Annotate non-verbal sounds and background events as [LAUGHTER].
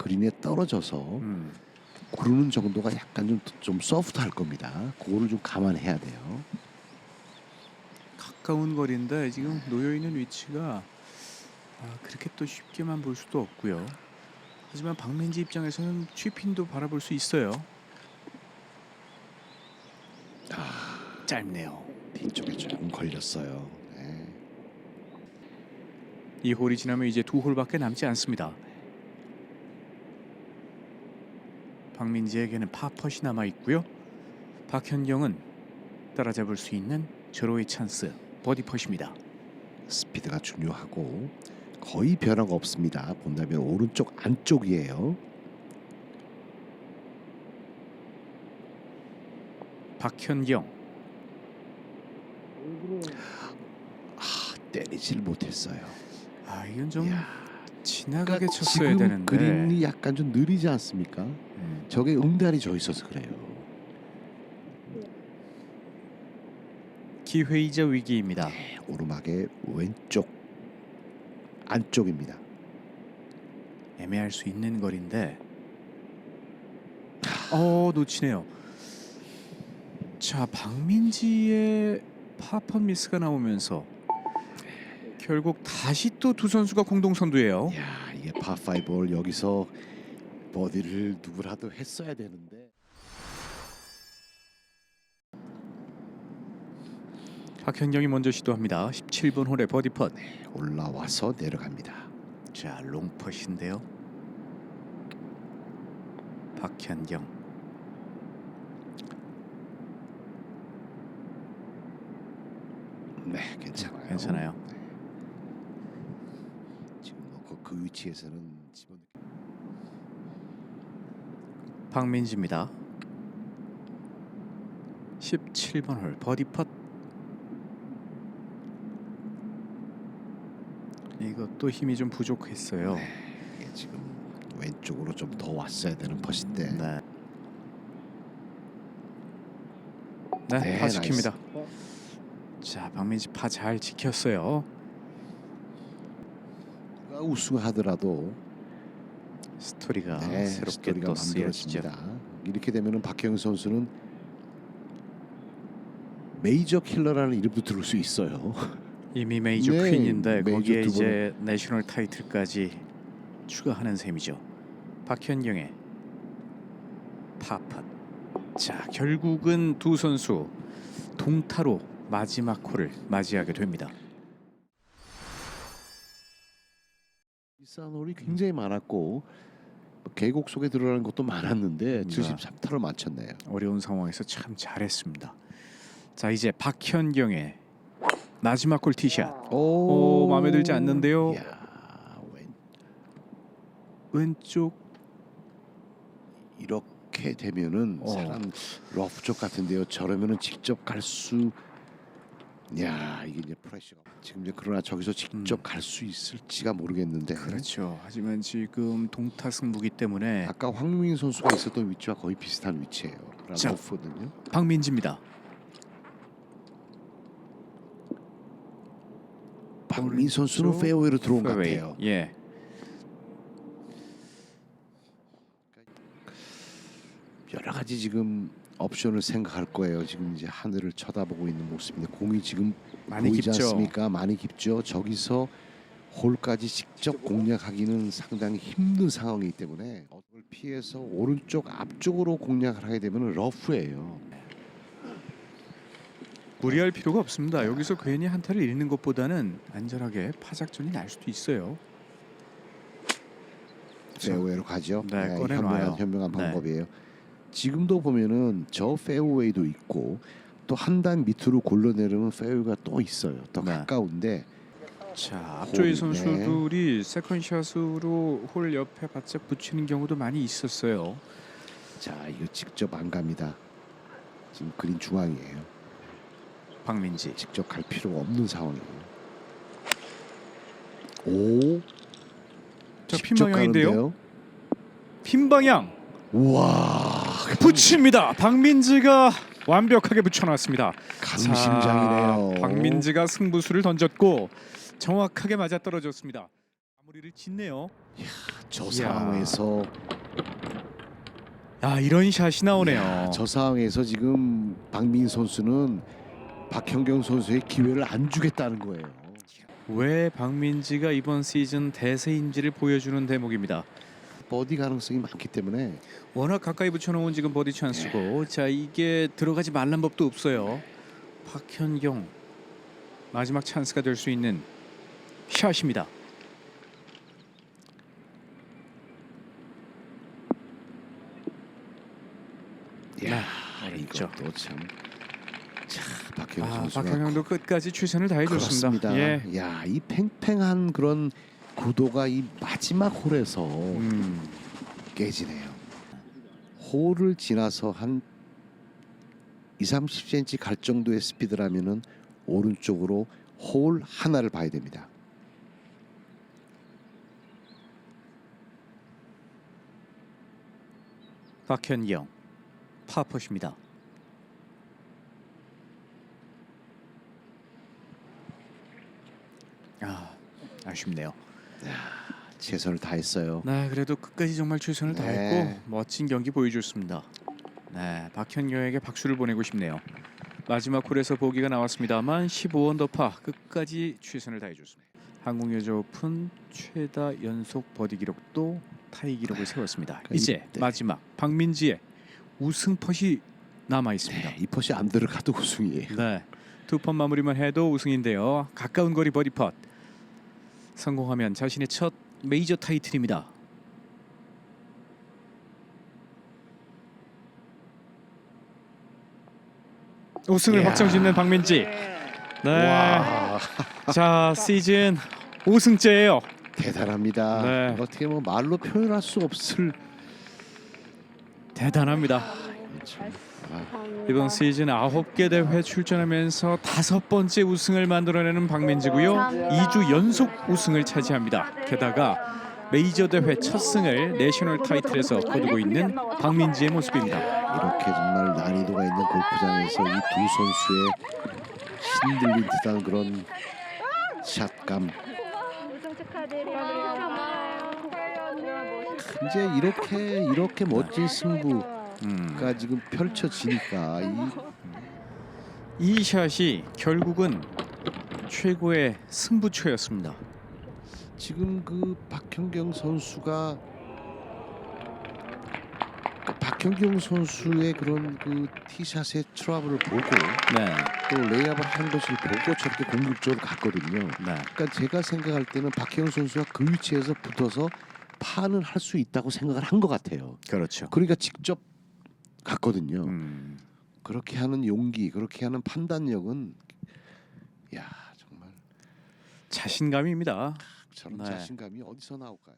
그린에 떨어져서 음. 구르는 정도가 약간 좀, 좀 소프트할 겁니다. 그거를 좀 감안해야 돼요. 가까운 거리인데 지금 놓여 있는 위치가 아, 그렇게 또 쉽게만 볼 수도 없고요. 하지만 박민지 입장에서는 취핀도 바라볼 수 있어요. 아, 짧네요. 뒤쪽에 좀 걸렸어요. 네. 이 홀이 지나면 이제 두 홀밖에 남지 않습니다. 박민지에게는 파펫이 남아 있고요. 박현경은 따라잡을 수 있는 절호의 찬스 버디 펫입니다. 스피드가 중요하고 거의 변화가 없습니다. 본다면 오른쪽 안쪽이에요. 박현경 아, 때리질 못했어요. 아 이건 좀 이야, 지나가게 그러니까 쳤어야 지금 되는데 그린이 약간 좀 느리지 않습니까? 음, 저게 응달이 져 있어서 그래요. 기회이자 위기입니다. 네, 오르막의 왼쪽 안쪽입니다. 애매할 수 있는 거리인데 어 놓치네요. 자 박민지의 파펀 미스가 나오면서 결국 다시 또 두 선수가 공동 선두예요. 야 이게 파5홀 여기서 버디를 누구라도 했어야 되는데 박현경이 먼저 시도합니다. 17번 홀의 버디 펫. 올라와서 내려갑니다. 자 롱펫인데요. 박현경 네 괜찮아요. 괜찮아요. 지금 뭐 그, 그 위치에서는 집어 박민지입니다. 17번 홀 버디 펫. 이것도 힘이 좀 부족했어요. 이게 지금 왼쪽으로 좀 더 왔어야 되는 퍼인데 네. 네, 네, 파 지킵니다. 자, 박민지 파 잘 지켰어요. 우승하더라도 스토리가 네, 새롭게 스토리가 또 쓰여지죠. 만들어집니다. 이렇게 되면은 박형 선수는 메이저 킬러라는 이름도 들을 수 있어요. 이미 메이저 [LAUGHS] 네, 퀸인데 메이저 거기에 두 이제 내셔널 타이틀까지 추가하는 셈이죠. 박현경의 파팟. 자, 결국은 두 선수 동타로 마지막 홀을 맞이하게 됩니다. 비싼 홀이 굉장히 많았고 뭐 계곡 속에 들어가는 것도 많았는데 네. 73타를 맞췄네요. 어려운 상황에서 참 잘했습니다. 자, 이제 박현경의 마지막 홀 티샷. 오, 마음에 들지 않는데요. 이야, 웬- 왼쪽 이렇게 되면은 어. 사람 러프 쪽 같은데요. 저러면은 직접 갈 수. 야 이게 이제 프레셔가 지금 이제 그러나 저기서 직접 음. 갈수 있을지가 모르겠는데 그렇죠. 하지만 지금 동타 승부기 때문에 아까 황민 선수가 있었던 위치와 거의 비슷한 위치예요. 자. 러프거든요. 박민지입니다. 박민 선수는 페어웨이로 들어온 것 페어웨이. 같아요. 예. 여러 가지 지금 옵션을 생각할 거예요. 지금 이제 하늘을 쳐다보고 있는 모습인데 공이 지금 많이 보이지 깊죠. 않습니까? 많이 깊죠. 저기서 홀까지 직접 공략하기는 상당히 힘든 상황이기 때문에 그걸 피해서 오른쪽 앞쪽으로 공략을 하게 되면 러프예요. 무리할 필요가 없습니다. 여기서 괜히 한타를 잃는 것보다는 안전하게 파작전이 날 수도 있어요. 페어웨이로 가죠. 네, 꺼내놔요. 현명한, 현명한 네. 방법이에요. 지금도 보면은 저 페어웨이도 있고 또 한 단 밑으로 굴러내려면 페어웨이가 또 있어요. 더 네. 가까운데 자, 홀이네. 선수들이 세컨샷으로 홀 옆에 바짝 붙이는 경우도 많이 있었어요. 자 이거 직접 안 갑니다. 지금 그린 중앙이에요. 박민지. 직접 갈 필요가 없는 상황이에요. 오, 자, 직접 핀 방향인데요. 가는데요? 핀 방향 우와, 붙입니다. 박민지가 완벽하게 붙여놨습니다. 강심장이네요. 자, 박민지가 승부수를 던졌고 정확하게 맞아 떨어졌습니다. 마무리를 짓네요. 저 이야. 상황에서 아 이런 샷이 나오네요. 야, 저 상황에서 지금 박민 선수는 박현경 선수의 기회를 안 주겠다는 거예요. 왜 박민지가 이번 시즌 대세인지를 보여주는 대목입니다. 버디 가능성이 많기 때문에 워낙 가까이 붙여놓은 지금 버디 찬스고 자 이게 들어가지 말란 법도 없어요. 박현경 마지막 찬스가 될 수 있는 샷입니다. 야 네. 이것도 참. 자 박현경 아, 선수가 박현경도 끝까지 최선을 다해줬습니다. 그렇습니다. 예. 야, 이 팽팽한 그런 구도가 이 마지막 홀에서 음, 깨지네요. 홀을 지나서 한 2, 30cm 갈 정도의 스피드라면은 오른쪽으로 홀 하나를 봐야 됩니다. 박현경 파퍼십니다. 아 아쉽네요. 최선을 다했어요. 네, 그래도 끝까지 정말 최선을 네. 다했고 멋진 경기 보여줬습니다. 네, 박현경에게 박수를 보내고 싶네요. 마지막 홀에서 보기가 나왔습니다만 15언더파 끝까지 최선을 다해줬습니다. 한국여자 오픈 최다 연속 버디 기록도 타이 기록을 세웠습니다. 그러니까 이제 이- 네. 마지막 박민지의 우승 퍼시 남아 있습니다. 네, 이 퍼시 안 들어가도 우승이에요. 네. 두 펀 마무리만 해도 우승인데요. 가까운 거리 버디 펫. 성공하면 자신의 첫 메이저 타이틀입니다. 우승을 이야. 확정짓는 박민지. 네. 와 [LAUGHS] 자, 시즌 5승째예요. 대단합니다. 네. 어떻게 뭐 말로 표현할 수 없을 대단합니다. 참, 아, 이번 시즌 9개 대회 출전하면서 다섯 번째 우승을 만들어내는 박민지고요. 2주 연속 우승을 차지합니다. 게다가 메이저 대회 첫 승을 내셔널 타이틀에서 거두고 있는 박민지의 모습입니다. 이렇게 정말 난이도가 있는 골프장에서 이 두 선수의 신들린 듯한 그런 샷감. 이제 이렇게 이렇게 멋진 승부 가 음, 지금 펼쳐지니까 이이 샷이 결국은 최고의 승부처였습니다. 지금 그 박현경 선수가 그 박현경 선수의 그런 그 티샷의 트러블을 보고 네, 또 레이업을 한 것을 보고 저렇게 공격적으로 갔거든요. 네, 그러니까 제가 생각할 때는 박현경 선수가 그 위치에서 붙어서 파는 할 수 있다고 생각을 한 것 같아요. 그렇죠. 그러니까 직접 같거든요. 음. 그렇게 하는 용기, 그렇게 하는 판단력은 야 정말 자신감입니다. 아, 저런 네. 자신감이 어디서 나올까요?